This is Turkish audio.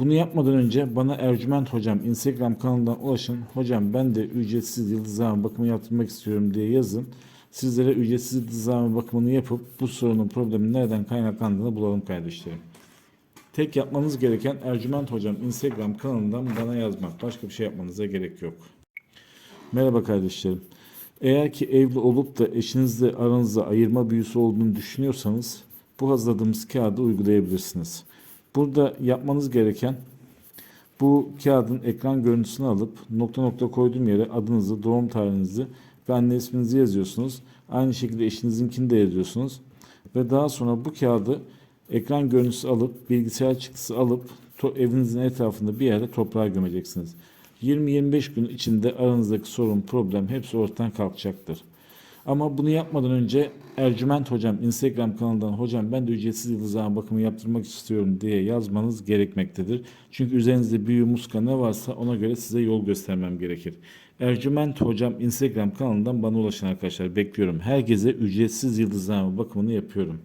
Bunu yapmadan önce bana Ercüment Hocam Instagram kanalından ulaşın. Hocam ben de ücretsiz yıldızlama bakımı yaptırmak istiyorum diye yazın. Sizlere ücretsiz yıldızlama bakımını yapıp bu sorunun problemin nereden kaynaklandığını bulalım kardeşlerim. Tek yapmanız gereken Ercüment Hocam Instagram kanalından bana yazmak. Başka bir şey yapmanıza gerek yok. Merhaba kardeşlerim. Eğer ki evli olup da eşinizle aranızda ayırma büyüsü olduğunu düşünüyorsanız bu hazırladığımız kağıdı uygulayabilirsiniz. Burada yapmanız gereken bu kağıdın ekran görüntüsünü alıp nokta nokta koyduğum yere adınızı, doğum tarihinizi ve anne isminizi yazıyorsunuz. Aynı şekilde eşinizinkini de yazıyorsunuz. Ve daha sonra bu kağıdı ekran görüntüsü alıp bilgisayar çıktısı alıp evinizin etrafında bir yerde toprağa gömeceksiniz. 20-25 gün içinde aranızdaki sorun, problem hepsi ortadan kalkacaktır. Ama bunu yapmadan önce Ercüment Hocam Instagram kanalından hocam ben de ücretsiz yıldızlama bakımı yaptırmak istiyorum diye yazmanız gerekmektedir. Çünkü üzerinizde büyü, muska ne varsa ona göre size yol göstermem gerekir. Ercüment Hocam Instagram kanalından bana ulaşın arkadaşlar. Bekliyorum. Herkese ücretsiz yıldızlama bakımını yapıyorum.